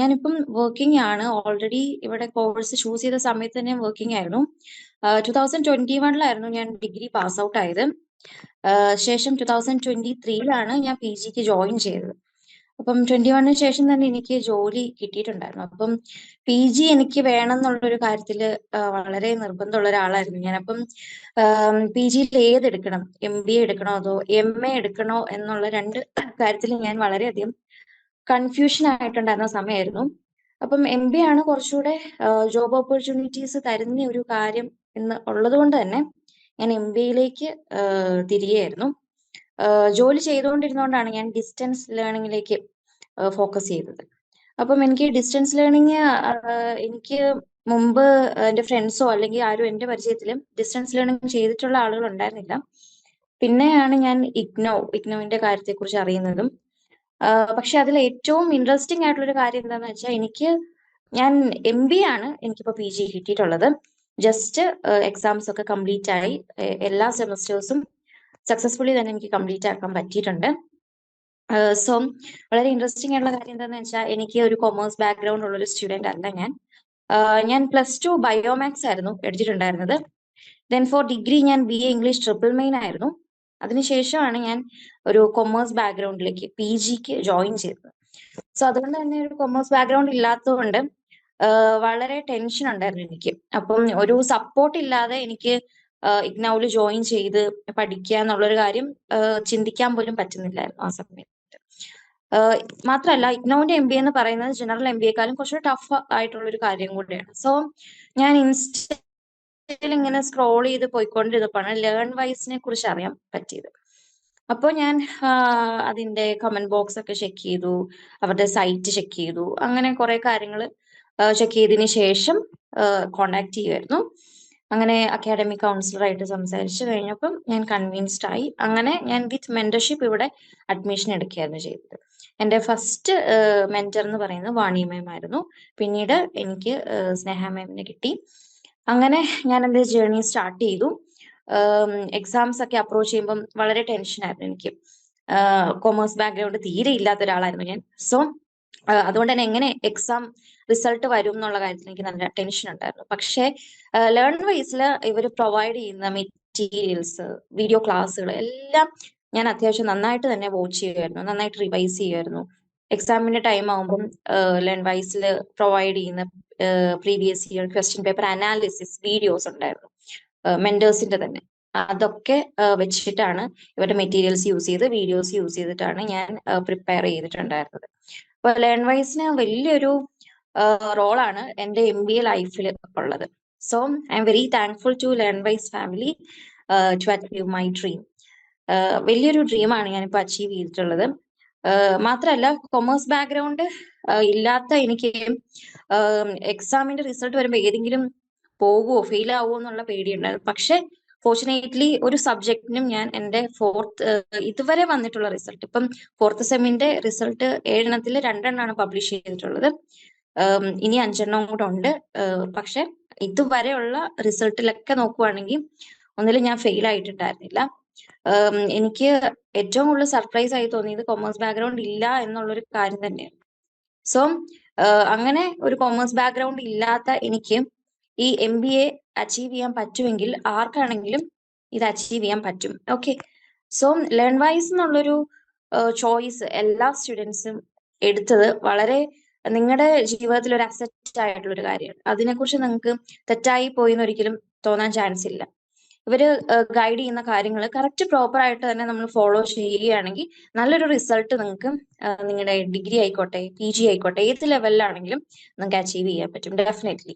ഞാനിപ്പം വർക്കിംഗ് ആണ്. ഓൾറെഡി ഇവിടെ കോഴ്സ് ചൂസ് ചെയ്ത സമയത്ത് തന്നെ വർക്കിംഗ് ആയിരുന്നു. ടു തൗസൻഡ് ട്വന്റി വണ്ണിലായിരുന്നു ഞാൻ ഡിഗ്രി പാസ് ഔട്ട് ആയത്. ശേഷം ടു തൗസൻഡ് ട്വന്റി ത്രീയിലാണ് ഞാൻ പി ജിക്ക് ജോയിൻ ചെയ്തത്. അപ്പം 21 ശേഷം തന്നെ എനിക്ക് ജോലി കിട്ടിയിട്ടുണ്ടായിരുന്നു. അപ്പം പി ജി എനിക്ക് വേണം എന്നുള്ളൊരു കാര്യത്തിൽ വളരെ നിർബന്ധമുള്ള ഒരാളായിരുന്നു ഞാൻ. അപ്പം ആഹ് പിജിയിൽ ഏതെടുക്കണം? എ എടുക്കണോ അതോ എം എ എടുക്കണോ എന്നുള്ള രണ്ട് കാര്യത്തിൽ ഞാൻ വളരെയധികം കൺഫ്യൂഷൻ ആയിട്ടുണ്ടായിരുന്ന സമയമായിരുന്നു. അപ്പം എം ബി ആണ് കുറച്ചുകൂടെ ജോബ് ഓപ്പർച്യൂണിറ്റീസ് തരുന്ന ഒരു കാര്യം എന്ന് ഉള്ളത് കൊണ്ട് തന്നെ ഞാൻ എം ബിയിലേക്ക് തിരികെയായിരുന്നു. ജോലി ചെയ്തുകൊണ്ടിരുന്നോണ്ടാണ് ഞാൻ ഡിസ്റ്റൻസ് ലേണിംഗിലേക്ക് ഫോക്കസ് ചെയ്തത്. അപ്പം എനിക്ക് ഡിസ്റ്റൻസ് ലേണിംഗ് എനിക്ക് മുമ്പ് എന്റെ ഫ്രണ്ട്സോ അല്ലെങ്കിൽ ആരും എന്റെ പരിചയത്തിലും ഡിസ്റ്റൻസ് ലേണിംഗ് ചെയ്തിട്ടുള്ള ആളുകൾ ഉണ്ടായിരുന്നില്ല. പിന്നെയാണ് ഞാൻ ഇഗ്നോ ഇഗ്നോവിന്റെ കാര്യത്തെക്കുറിച്ച് അറിയുന്നതും പക്ഷെ അതിൽ ഏറ്റവും ഇൻട്രസ്റ്റിംഗ് ആയിട്ടുള്ള ഒരു കാര്യം എന്താന്ന് വെച്ചാൽ എനിക്ക് ഞാൻ എം ബി ആണ് എനിക്കിപ്പോ പി ജി കിട്ടിയിട്ടുള്ളത്. ജസ്റ്റ് എക്സാംസ് ഒക്കെ കംപ്ലീറ്റ് ആയി. എല്ലാ സെമസ്റ്റേഴ്സും സക്സസ്ഫുള്ളി തന്നെ എനിക്ക് കംപ്ലീറ്റ് ആക്കാൻ പറ്റിയിട്ടുണ്ട്. സോ വളരെ ഇൻട്രസ്റ്റിംഗ് ആയിട്ടുള്ള കാര്യം എന്താണെന്ന് വെച്ചാൽ എനിക്ക് ഒരു കൊമേഴ്സ് ബാക്ക്ഗ്രൗണ്ട് ഉള്ള ഒരു സ്റ്റുഡന്റ് അല്ല ഞാൻ ഞാൻ പ്ലസ് ടു ബയോമാക്സ് ആയിരുന്നു എടുത്തിട്ടുണ്ടായിരുന്നത് ദെൻ ഫോർ ഡിഗ്രി ഞാൻ B A English triple main ആയിരുന്നു അതിനുശേഷമാണ് ഞാൻ ഒരു കൊമേഴ്സ് ബാക്ക്ഗ്രൗണ്ടിലേക്ക് പി ജിക്ക് ജോയിൻ ചെയ്തത്. സോ അതുകൊണ്ട് തന്നെ ഒരു കൊമേഴ്സ് ബാക്ക്ഗ്രൗണ്ട് ഇല്ലാത്തതുകൊണ്ട് വളരെ ടെൻഷൻ ഉണ്ടായിരുന്നു എനിക്ക്. അപ്പം ഒരു സപ്പോർട്ട് ഇല്ലാതെ എനിക്ക് ഇഗ്നൗൽ ജോയിൻ ചെയ്ത് പഠിക്കുക എന്നുള്ളൊരു കാര്യം ചിന്തിക്കാൻ പോലും പറ്റുന്നില്ലായിരുന്നു ആ സമയത്ത്. മാത്രമല്ല ഇഗ്നോന്റെ എം ബി എന്ന് പറയുന്നത് ജനറൽ എം ബി എക്കാളും കുറച്ചുകൂടി ടഫ് ആയിട്ടുള്ള ഒരു കാര്യം കൂടിയാണ്. സോ ഞാൻ ഇങ്ങനെ സ്ക്രോൾ ചെയ്ത് പോയിക്കൊണ്ടിരുന്നപ്പോഴാണ് ലേൺ വൈസിനെ കുറിച്ച് അറിയാൻ പറ്റിയത്. അപ്പോൾ ഞാൻ അതിന്റെ കമന്റ് ബോക്സ് ഒക്കെ ചെക്ക് ചെയ്തു അവരുടെ സൈറ്റ് ചെക്ക് ചെയ്തു അങ്ങനെ കുറെ കാര്യങ്ങൾ ചെക്ക് ചെയ്തതിന് ശേഷം കോണ്ടാക്ട് ചെയ്യുമായിരുന്നു അങ്ങനെ അക്കാഡമിക് കൗൺസിലറായിട്ട് സംസാരിച്ചു കഴിഞ്ഞപ്പം ഞാൻ കൺവിൻസ്ഡ് ആയി. അങ്ങനെ ഞാൻ വിത്ത് മെന്റർഷിപ്പ് ഇവിടെ അഡ്മിഷൻ എടുക്കുകയായിരുന്നു ചെയ്തത്. എന്റെ ഫസ്റ്റ് മെന്റർ എന്ന് പറയുന്നത് വാണി ആയിരുന്നു പിന്നീട് എനിക്ക് സ്നേഹ മാമിനെ കിട്ടി. അങ്ങനെ ഞാൻ എന്റെ ജേർണി സ്റ്റാർട്ട് ചെയ്തു എക്സാംസ് ഒക്കെ അപ്രോച്ച് ചെയ്യുമ്പം വളരെ ടെൻഷൻ ആയിരുന്നു എനിക്ക്. കൊമേഴ്സ് ബാക്ക്ഗ്രൗണ്ട് തീരെ ഇല്ലാത്ത ഒരാളായിരുന്നു ഞാൻ. സോ അതുകൊണ്ട് തന്നെ എങ്ങനെ എക്സാം റിസൾട്ട് വരും എന്നുള്ള കാര്യത്തിൽ എനിക്ക് നല്ല ടെൻഷൻ ഉണ്ടായിരുന്നു. പക്ഷേ ലേൺ വൈസിൽ ഇവർ പ്രൊവൈഡ് ചെയ്യുന്ന മെറ്റീരിയൽസ് വീഡിയോ ക്ലാസ്സുകൾ എല്ലാം ഞാൻ അത്യാവശ്യം നന്നായിട്ട് തന്നെ വാച്ച് ചെയ്യുമായിരുന്നു. നന്നായിട്ട് റിവൈസ് ചെയ്യുമായിരുന്നു. എക്സാമിന്റെ ടൈം ആകുമ്പം ലേൺ വൈസിൽ പ്രൊവൈഡ് ചെയ്യുന്ന previous year question paper analysis videos ഉണ്ടായിരുന്നു. മെന്റേഴ്സിന്റെ തന്നെ. അതൊക്കെ വെച്ചിട്ടാണ് ഇവരുടെ മെറ്റീരിയൽസ് യൂസ് ചെയ്ത് വീഡിയോസ് യൂസ് ചെയ്തിട്ടാണ് ഞാൻ പ്രിപ്പയർ ചെയ്തിട്ടുണ്ടായിരുന്നത്. അപ്പൊ ലേൺ വൈസിന് വലിയൊരു റോളാണ് എന്റെ എം ബി എ ലൈഫിൽ ഉള്ളത്. So I'm very thankful to Learnwise family to achieve my dream വലിയൊരു ഡ്രീമാണ് ഞാനിപ്പോൾ അച്ചീവ് ചെയ്തിട്ടുള്ളത്. മാത്രമല്ല കൊമേഴ്സ് ബാക്ക്ഗ്രൗണ്ട് ഇല്ലാത്ത എനിക്ക് എക്സാമിന്റെ റിസൾട്ട് വരുമ്പോൾ ഏതെങ്കിലും പോകുമോ ഫെയിൽ ആവുമോ എന്നുള്ള പേടിയുണ്ടായിരുന്നു. പക്ഷെ ഫോർച്ചുനേറ്റ്ലി ഒരു സബ്ജക്റ്റിനും ഞാൻ എന്റെ ഫോർത്ത് ഇതുവരെ വന്നിട്ടുള്ള റിസൾട്ട് ഇപ്പം ഫോർത്ത് സെമ്മിന്റെ റിസൾട്ട് ഏഴെണ്ണത്തിൽ രണ്ടെണ്ണമാണ് പബ്ലിഷ് ചെയ്തിട്ടുള്ളത്. ഇനി അഞ്ചെണ്ണം കൂടെ ഉണ്ട്. പക്ഷെ ഇതുവരെയുള്ള റിസൾട്ടിലൊക്കെ നോക്കുവാണെങ്കിൽ ഒന്നിലും ഞാൻ ഫെയിൽ ആയിട്ടുണ്ടായിരുന്നില്ല എനിക്ക് ഏറ്റവും കൂടുതൽ സർപ്രൈസ് ആയി തോന്നിയത് കോമേഴ്സ് ബാക്ക്ഗ്രൗണ്ട് ഇല്ല എന്നുള്ളൊരു കാര്യം തന്നെയാണ്. സോ അങ്ങനെ ഒരു കോമേഴ്സ് ബാക്ക്ഗ്രൗണ്ട് ഇല്ലാത്ത എനിക്ക് ഈ എം ബി എ അച്ചീവ് ചെയ്യാൻ പറ്റുമെങ്കിൽ ആർക്കാണെങ്കിലും ഇത് അച്ചീവ് ചെയ്യാൻ പറ്റും. ഓക്കെ സോ ലേൺ വൈസ് എന്നുള്ളൊരു ചോയ്സ് എല്ലാ സ്റ്റുഡൻസും എടുത്തത് വളരെ നിങ്ങളുടെ ജീവിതത്തിൽ ഒരു അസറ്റ് ആയിട്ടുള്ള ഒരു കാര്യമാണ്. അതിനെക്കുറിച്ച് നിങ്ങൾക്ക് തെറ്റായി പോയി എന്ന് ഒരിക്കലും തോന്നാൻ ചാൻസ് ഇല്ല. ഇവർ ഗൈഡ് ചെയ്യുന്ന കാര്യങ്ങൾ കറക്റ്റ് പ്രോപ്പർ ആയിട്ട് തന്നെ നമ്മൾ ഫോളോ ചെയ്യുകയാണെങ്കിൽ നല്ലൊരു റിസൾട്ട് നിങ്ങൾക്ക് നിങ്ങളുടെ ഡിഗ്രി ആയിക്കോട്ടെ പി ജി ആയിക്കോട്ടെ ഏത് ലെവലിലാണെങ്കിലും നിങ്ങൾക്ക് അച്ചീവ് ചെയ്യാൻ പറ്റും. ഡെഫിനറ്റ്ലി